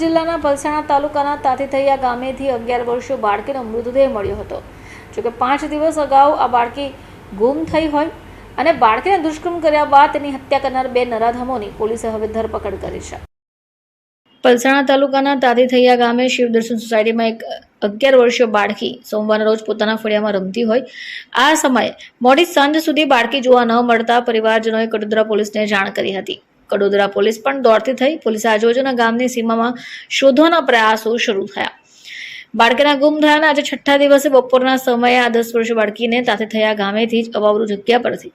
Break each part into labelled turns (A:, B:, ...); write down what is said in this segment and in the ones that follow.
A: જિલ્લાના પલસાણા તાલુકાના તાતીથૈયા ગામેથી અગિયાર વર્ષીય બાળકીનો મૃતદેહ મળ્યો હતો. જોકે પાંચ દિવસ અગાઉ આ બાળકી ગુમ થઈ હોય અને બાળકીને દુષ્કર્મ કર્યા બાદ તેની હત્યા કરનાર બે નરાધમોની પોલીસે હવે ધરપકડ કરી છે. પલસાણા તાલુકાના તાતીથૈયા ગામે શિવદર્શન સોસાયટીમાં એક અગિયાર વર્ષીય બાળકી સોમવારના રોજ પોતાના ફળિયામાં રમતી હોય. આ સમયે મોડી સાંજ સુધી બાળકી જોવા ન મળતા પરિવારજનોએ કડોદરા પોલીસને જાણ કરી હતી. કડોદરા પોલીસ પણ દોડતી થઈ. પોલીસે આજુબાજુના ગામની સીમામાં શોધવાના પ્રયાસો શરૂ થયા. બાળકીના ગુમ થયાના આજે છઠ્ઠા દિવસે બપોરના સમયે આ દસ વર્ષીય બાળકીને તાતે થયા ગામેથી જ અવાવરૂ જગ્યા પરથી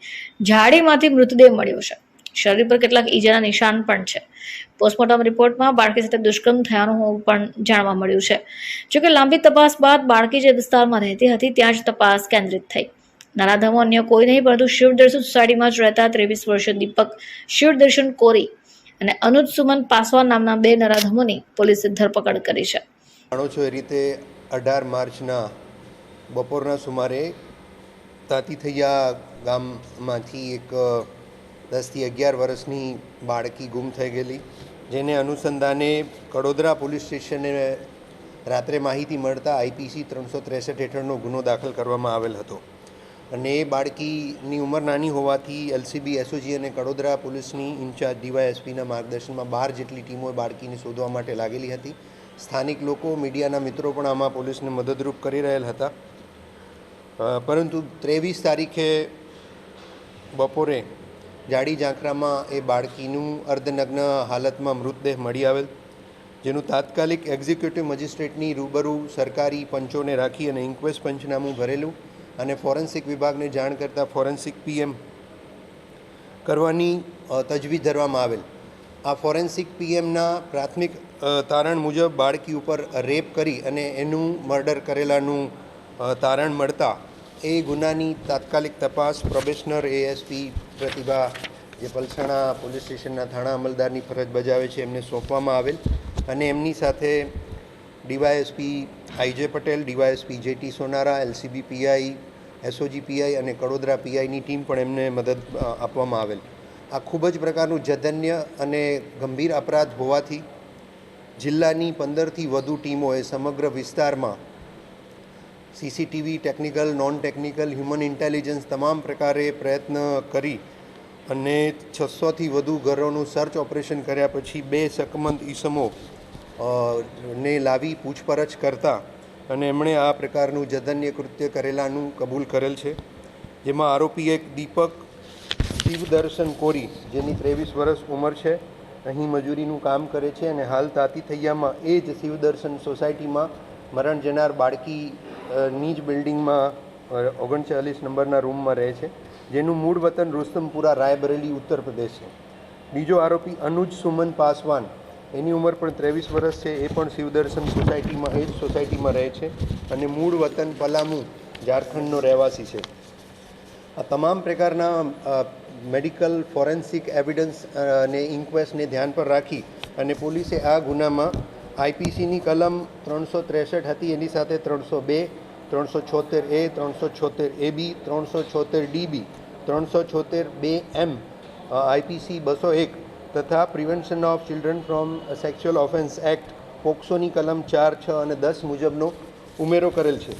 A: ઝાડીમાંથી મૃતદેહ મળ્યો છે. શરીર પર કેટલાક ઈજાના નિશાન પણ છે. પોસ્ટમોર્ટમ રિપોર્ટમાં બાળકી સાથે દુષ્કર્મ થયાનું પણ જાણવા મળ્યું છે. જોકે લાંબી તપાસ બાદ બાળકી જે વિસ્તારમાં રહેતી હતી, ત્યાં જ તપાસ કેન્દ્રિત થઈ. નરાધમો અન્ય કોઈ નહીં, પરંતુ શિવદર્શન સોસાયટીમાં જ રહેતા ત્રેવીસ વર્ષીય દીપક શિવદર્શન કોરી અને અનુજ સુમન પાસવાન નામના બે નરાધમોની પોલીસે ધરપકડ કરી છે.
B: જાણો છો એ રીતે અઢાર માર્ચના બપોરના સુમારે તાતીથૈયા ગામમાંથી એક દસથી અગિયાર વર્ષની બાળકી ગુમ થઈ ગયેલી, જેને અનુસંધાને કડોદરા પોલીસ સ્ટેશને રાત્રે માહિતી મળતા આઈપીસી ત્રણસો ત્રેસઠ હેઠળનો ગુનો દાખલ કરવામાં આવેલ હતો. અને એ બાળકીની ઉંમર નાની હોવાથી એલસીબી, એસઓજી અને કડોદરા પોલીસની ઇન્ચાર્જ ડીવાયએસપીના માર્ગદર્શનમાં બાર જેટલી ટીમો બાળકીને શોધવા માટે લાગેલી હતી. સ્થાનિક લોકો, મીડિયાના મિત્રો પણ આમાં પોલીસને મદદરૂપ કરી રહેલ હતા. પરંતુ ત્રેવીસ તારીખે બપોરે જાડી ઝાંખરામાં એ બાળકીનું અર્ધનગ્ન હાલતમાં મૃતદેહ મળી આવેલ, જેનું તાત્કાલિક એક્ઝિક્યુટિવ મજિસ્ટ્રેટની રૂબરૂ સરકારી પંચોને રાખી અને ઇન્ક્વેસ્ટ પંચનામું ભરેલું અને ફોરેન્સિક વિભાગને જાણ કરતાં ફોરેન્સિક પીએમ કરવાની તજવીજ ધરવામાં આવેલ. આ ફોરેન્સિક પીએમના પ્રાથમિક તારણ મુજબ બાળકી ઉપર રેપ કરી અને એનું મર્ડર કરેલાનું તારણ મળતા એ ગુનાની તાત્કાલિક તપાસ પ્રોબેશનર એએસપી પ્રતિભા જે પલસાણા પોલીસ સ્ટેશનના થાણા અમલદારની ફરજ બજાવે છે, એમને સોંપવામાં આવેલ. અને એમની સાથે DYSP IJ Patel DYSP JT Sonara LCB PI SOG PI અને કડોદરા પીઆઈની ટીમ પણ એમને મદદ આપવામાં આવેલ. આ ખૂબ જ પ્રકારનું જધન્ય અને ગંભીર અપરાધ હોવાથી જિલ્લાની પંદરથી વધુ ટીમોએ સમગ્ર વિસ્તારમાં CCTV technical non technical human intelligence તમામ પ્રકારે પ્રયત્ન કરી અને છસોથી વધુ ઘરોનું સર્ચ ઓપરેશન કર્યા પછી બે શકમંદ ઈસમો ને લાવી પૂછપરછ કરતા અને એમણે આ પ્રકારનું જધન્ય કૃત્ય કરેલાનું કબૂલ કરેલ છે. જેમાં આરોપી એક દીપક શિવદર્શન કોરી, જેની ત્રેવીસ વર્ષ ઉંમર છે, અહીં મજૂરીનું કામ કરે છે અને હાલ તાતી થૈયામાં એ જ શિવદર્શન સોસાયટીમાં મરણ જનાર બાળકીની જ બિલ્ડિંગમાં ઓગણચાલીસ નંબરના રૂમમાં રહે છે. જેનું મૂળ વતન રુસ્તમપુરા, રાયબરેલી, ઉત્તર પ્રદેશ છે. બીજો આરોપી અનુજ સુમન પાસવાન એની ઉંમર પણ ત્રેવીસ વર્ષ છે, એ પણ શિવદર્શન સોસાયટીમાં, એ જ સોસાયટીમાં રહે છે અને મૂળ વતન પલામુ, ઝારખંડનો રહેવાસી છે. આ તમામ પ્રકારના મેડિકલ, ફોરેન્સિક એવિડન્સ અને ઇન્ક્વેસ્ટને ધ્યાન પર રાખી અને પોલીસે આ ગુનામાં આઈપીસીની કલમ ત્રણસો ત્રેસઠ હતી, એની સાથે ત્રણસો બે, ત્રણસો છોતેર એ, ત્રણસો છોતેર એ બી, ત્રણસો છોતેર ડીબી ત્રણસો છોતેર બે એમ આઈપીસી બસો એક તથા prevention of children from sexual offence act પોક્સોની કલમ ચાર, છ અને દસ મુજબનો ઉમેરો કરેલ છે.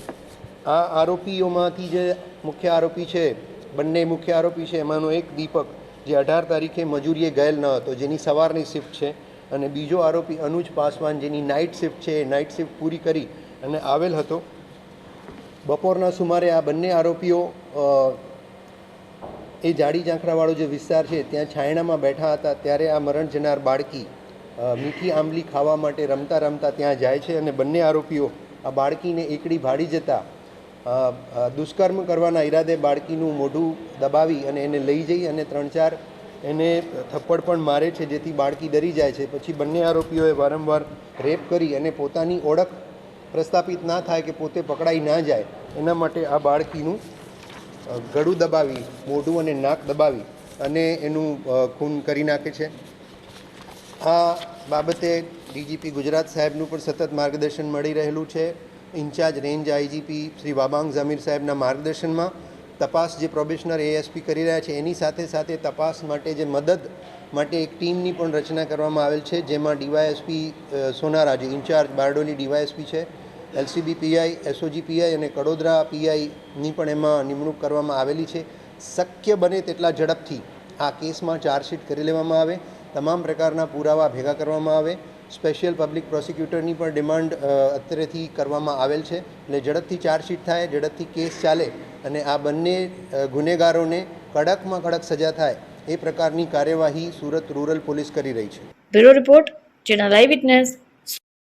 B: આ આરોપીઓમાંથી જે મુખ્ય આરોપી છે, બંને મુખ્ય આરોપી છે, એમાંનો એક દીપક જે અઢાર તારીખે મજૂરીએ ગયેલ ન હતો, જેની સવારની શિફ્ટ છે અને બીજો આરોપી અનુજ પાસવાન જેની નાઇટ શિફ્ટ છે, એ નાઇટ શિફ્ટ પૂરી કરી અને આવેલ હતો. બપોરના સુમારે આ બંને આરોપીઓ એ જાડી ઝાંખરાવાળો જે વિસ્તાર છે, ત્યાં છાયણામાં બેઠા હતા, ત્યારે આ મરણ જનાર બાળકી મીઠી આંબલી ખાવા માટે રમતા રમતા ત્યાં જાય છે અને બંને આરોપીઓ આ બાળકીને એકડી ભાડી જતા દુષ્કર્મ કરવાના ઈરાદે બાળકીનું મોઢું દબાવી અને એને લઈ જઈ અને ત્રણ ચાર એને થપ્પડ પણ મારે છે, જેથી બાળકી ડરી જાય છે. પછી બંને આરોપીઓએ વારંવાર રેપ કરી અને પોતાની ઓળખ પ્રસ્થાપિત ના થાય કે પોતે પકડાઈ ના જાય. એના માટે આ બાળકીનું ગળું દબાવી, મોઢું અને નાક દબાવી અને એનું ખૂન કરી નાખે છે. આ બાબતે ડીજીપી ગુજરાત સાહેબનું પણ સતત માર્ગદર્શન મળી રહેલું છે. In charge range IGP Shri Wabang Zamir સાહેબના માર્ગદર્શનમાં તપાસ જે પ્રોબેશનર એએસપી કરી રહ્યા છે, એની સાથે સાથે તપાસ માટે જે મદદ માટે એક ટીમની પણ રચના કરવામાં આવેલ છે, જેમાં ડીવાયએસપી સોનારા જે ઇન્ચાર્જ બારડોલી ડીવાયએસપી છે. એલસીબી પીઆઈ એસઓજી પીઆઈ અને કડોદરા પીઆઈની પણ એમાં નિમણૂક કરવામાં આવેલી છે. શક્ય બને તેટલા ઝડપથી આ કેસમાં ચાર્જશીટ કરી લેવામાં આવે. તમામ પ્રકારના પુરાવા ભેગા કરવામાં આવે. સ્પેશિયલ પબ્લિક પ્રોસિક્યુટરની પણ ડિમાન્ડ અત્યારેથી કરવામાં આવેલ છે. એટલે ઝડપથી ચાર્જશીટ થાય, ઝડપથી કેસ ચાલે અને આ બંને ગુનેગારોને કડકમાં કડક સજા થાય એ પ્રકારની કાર્યવાહી સુરત રૂરલ પોલીસ કરી રહી છે.
A: બ્યુરો રિપોર્ટ જેના લાઈવ વિટનેસ.